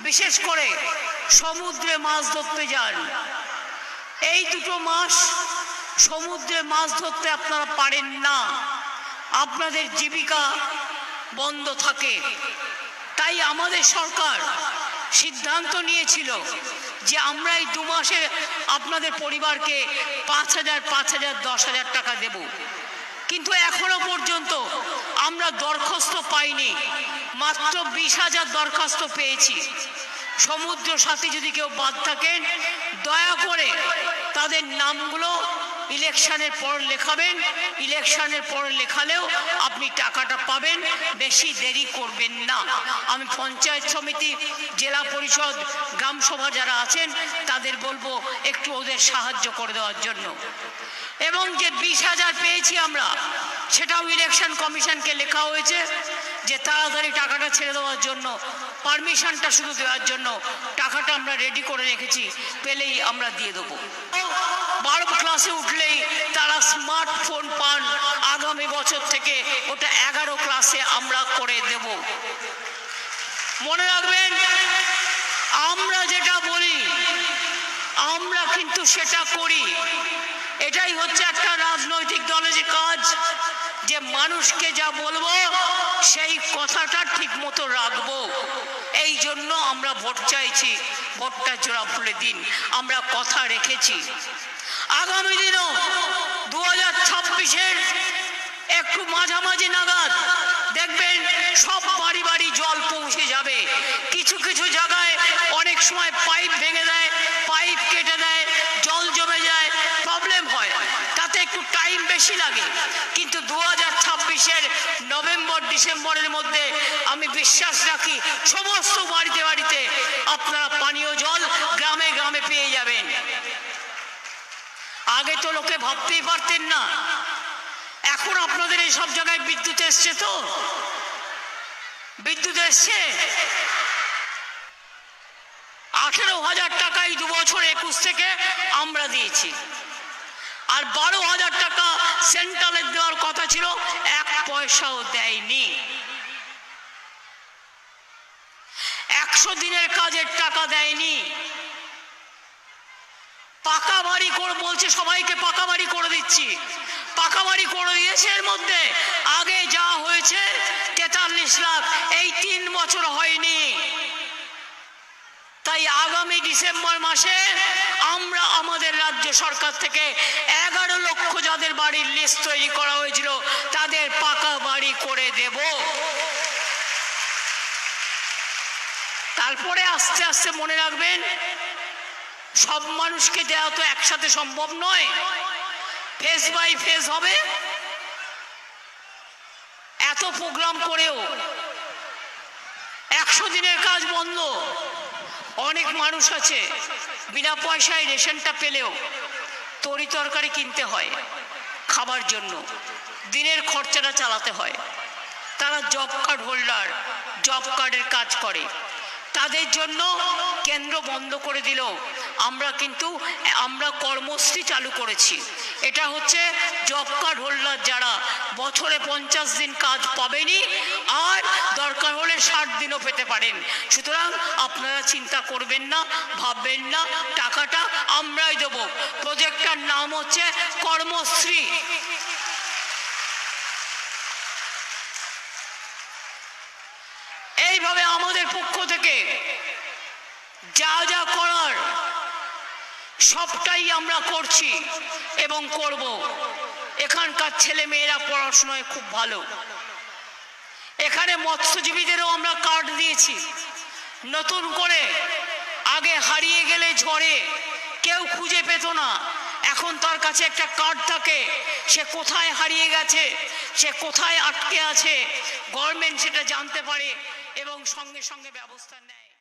বিশেষ করে সমুদ্রে মাছ ধরতে যান। এই দুটো মাস সমুদ্রে মাছ ধরতে আপনারা পারেন না। আপনাদের জীবিকা বন্ধ থাকে। তাই আমাদের সরকার সিদ্ধান্ত নিয়েছিল যে আমরা এই দু মাসে আপনাদের পরিবারকে পাঁচ হাজার পাঁচ হাজার, দশ হাজার টাকা দেব। কিন্তু এখনও পর্যন্ত আমরা দরখাস্ত পাইনি। মাত্র বিশ হাজার দরখাস্ত পেয়েছি। সমুদ্র সাথী যদি কেউ বাদ থাকেন, দয়া করে তাদের নামগুলো ইলেকশনের পর লেখাবেন, ইলেকশনের পর লেখালেও আপনি টাকাটা পাবেন, বেশি দেরি করবেন না। আমি পঞ্চায়েত সমিতি, জেলা পরিষদ, গ্রাম সভা যারা আছেন, তাদের বলব একটু ওদের সাহায্য করে দেওয়ার জন্য। এবং যে বিশ হাজার পেয়েছি আমরা, সেটাও ইলেকশন কমিশনকে লেখা হয়েছে যে তাড়াতাড়ি টাকাটা ছেড়ে দেওয়ার জন্য, পারমিশনটা শুধু দেওয়ার জন্য, টাকাটা আমরা রেডি করে রেখেছি, পেলেই আমরা দিয়ে দেবো। বারো ক্লাসে উঠলেই তারা স্মার্টফোন পান। আগামী বছর থেকে ওটা এগারো ক্লাসে আমরা করে দেব। মনে রাখবেন, আমরা যেটা বলি, আমরা কিন্তু সেটা করি। এটাই হচ্ছে একটা রাজনৈতিক দলের কাজ। যে মানুষকে যা বলব, সেই কথাটা ঠিক মতো রাখব। এই জন্য আমরা ভোট চাইছি, ভোটটা জোড়া ফুলে দিন। আমরা কথা রেখেছি। আগামী দিনও দু হাজার ছাব্বিশের একটু মাঝামাঝি নাগাদ দেখবেন সব বাড়ি বাড়ি জল পৌঁছে যাবে। কিছু কিছু জায়গায় অনেক সময় পাইপ ভেঙে দেয়, পাইপ কেটে দেয়, জল জমে যায়, প্রবলেম হয়। তাতে একটু টাইম বেশি লাগে। কিন্তু দু হাজার ছাব্বিশের নভেম্বর, ডিসেম্বরের মধ্যে আমি বিশ্বাস রাখি সমস্ত বাড়িতে বাড়িতে আপনারা পানীয় জল গ্রামে গ্রামে পেয়ে যাবেন। আগে তো লোকে ভাবতেই পারতেন না। এখন আপনাদের এই সব জায়গায় বিদ্যুৎ এসছে তো? বিদ্যুৎ এসছে? আঠেরো হাজার টাকায় দু বছর একুশ থেকে আমরা দিয়েছি। আর বারো হাজার টাকা সেন্ট্রালের দেওয়ার কথা ছিল, এক পয়সাও দেয়নি। একশো দিনের কাজের টাকা দেয়নি। পাকা বাড়ি করে, বলছে সবাইকে পাকা বাড়ি করে দিচ্ছি। পাকা বাড়ি করে দিয়েছে এর মধ্যে। আগে যা হয়েছে, তেতাল্লিশ লাখ, এই তিন বছর হয়নি। তাই আগামী ডিসেম্বর মাসে আমরা আমাদের রাজ্য সরকার থেকে এগারো লক্ষ যাদের বাড়ির লিস্ট তৈরি করা হয়েছিল, তাদের পাকা বাড়ি করে দেব। তারপরে আস্তে আস্তে মনে রাখবেন, সব মানুষকে দেওয়া তো একসাথে সম্ভব নয়। ফেস বাই ফেস হবে। এত প্রোগ্রাম করেও একশো দিনের কাজ বন্ধ। অনেক মানুষ আছে, বিনা পয়সায় রেশনটা পেলেও তরি তরকারি কিনতে হয় খাবার জন্য। দিনের খরচাটা চালাতে হয়। তারা জব কার্ড হোল্ডার জব কার্ডের কাজ করে। তাদের জন্য কেন্দ্র বন্ধ করে দিল। আমরা কিন্তু, আমরা কর্মশ্রী চালু করেছি। এটা হচ্ছে জব কার্ড হোল্ডার যারা বছরে পঞ্চাশ দিন কাজ পাবেনি আর দরকার হলে ষাট দিনও পেতে পারেন। সুতরাং আপনারা চিন্তা করবেন না, ভাববেন না, টাকাটা আমরাই দেবো। প্রজেক্টটার নাম হচ্ছে কর্মশ্রী। এইভাবে আমাদের থেকে। যা যা করার, সবটাই আমরা করছি এবং করব। এখানকার ছেলে মেয়েরা পড়াশোনায় খুব ভালো। এখানে মৎস্যজীবীদেরও আমরা কার্ড দিয়েছি। নতুন করে আগে হারিয়ে গেলে ঝড়ে কেউ খুঁজে পেত না। এখন তার কাছে একটা কার্ড থাকে, সে কোথায় হারিয়ে গেছে, সে কোথায় আটকে আছে। গভর্নমেন্ট সেটা জানতে পারে। সঙ্গে সঙ্গে ব্যবস্থা নেয়।